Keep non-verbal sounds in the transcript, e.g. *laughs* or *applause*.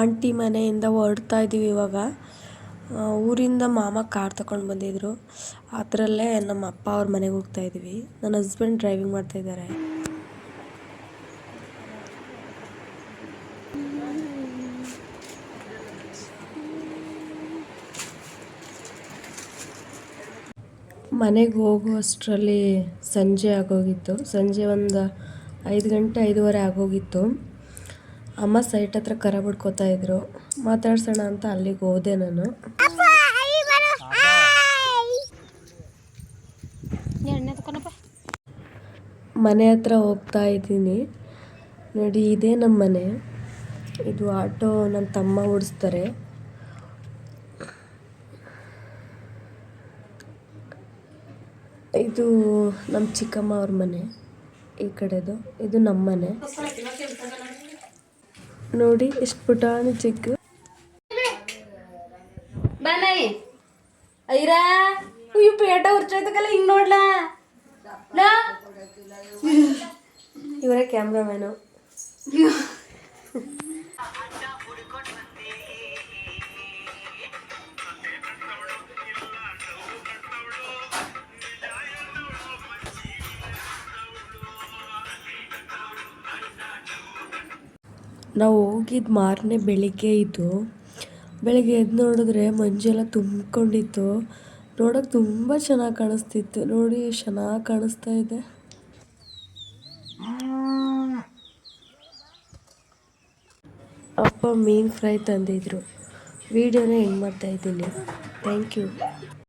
Aunty ಮನೆಯಿಂದ ಹೊರಡ್ತಾ ಇದ್ದೀವಿ ಇವಾಗ. ಊರಿಂದ ಮಾಮ ಕಾರ್ ತಗೊಂಡು ಬಂದಿದ್ದರು ಅದರಲ್ಲೇ ನಮ್ಮ ಅಪ್ಪ ಅವ್ರ ಮನೆಗೆ ಹೋಗ್ತಾ ಇದ್ದೀವಿ. ನನ್ನ ಹಸ್ಬೆಂಡ್ ಡ್ರೈವಿಂಗ್ ಮಾಡ್ತಾ ಇದ್ದಾರೆ. ಮನೆಗೆ ಹೋಗುವಷ್ಟರಲ್ಲಿ ಸಂಜೆ ಆಗೋಗಿತ್ತು. ಸಂಜೆ ಒಂದು ಐದು ಗಂಟೆ ಐದೂವರೆ ಆಗೋಗಿತ್ತು. ಅಮ್ಮ ಸೈಟ್ ಹತ್ರ ಕರ ಬಿಡ್ಕೋತಾ ಇದ್ರು. ಮಾತಾಡ್ಸೋಣ ಅಂತ ಅಲ್ಲಿಗೆ ಹೋದೆ ನಾನು. ಮನೆ ಹತ್ರ ಹೋಗ್ತಾ ಇದ್ದೀನಿ. ನೋಡಿ ಇದೇ ನಮ್ಮ ಮನೆ. ಇದು ಆಟೋ ನನ್ನ ತಮ್ಮ ಓಡಿಸ್ತಾರೆ. ಇದು ನಮ್ಮ ಚಿಕ್ಕಮ್ಮ ಅವ್ರ ಮನೆ ಈ ಕಡೆದು. ಇದು ನಮ್ಮ ಮನೆ. ನೋಡಿ ಎಷ್ಟು ಪುಟಾಣಿ ಚಿಕ್ಕ. ಬಾನೈ ಐರಾ? ಇವ್ ಪೇಟ ಉರ್ಚೋಯ್ತಕಲ್ಲ ಹಿಂಗ್ ನೋಡ್ಲಾ? ಇವರೇ ಕ್ಯಾಮ್ರಾಮ್ಯಾನು. *laughs* ನಾವು ಹೋಗಿದ್ದು ಮಾರನೇ ಬೆಳಿಗ್ಗೆ ಇದು. ಬೆಳಿಗ್ಗೆ ಎದ್ದು ನೋಡಿದ್ರೆ ಮಂಜೆಲ್ಲ ತುಂಬಿಕೊಂಡಿತ್ತು. ನೋಡೋಕೆ ತುಂಬ ಚೆನ್ನಾಗಿ ಕಾಣಿಸ್ತಿತ್ತು. ನೋಡಿ, ಚೆನ್ನಾಗಿ ಕಾಣಿಸ್ತಾ ಇದೆ. ಅಪ್ಪ ಮೀನು ಫ್ರೈ ತಂದಿದ್ರು. ವಿಡಿಯೋನ ಹೆಂಗೆ ಮಾಡ್ತಾಯಿದ್ದೀನಿ ಥ್ಯಾಂಕ್ ಯು.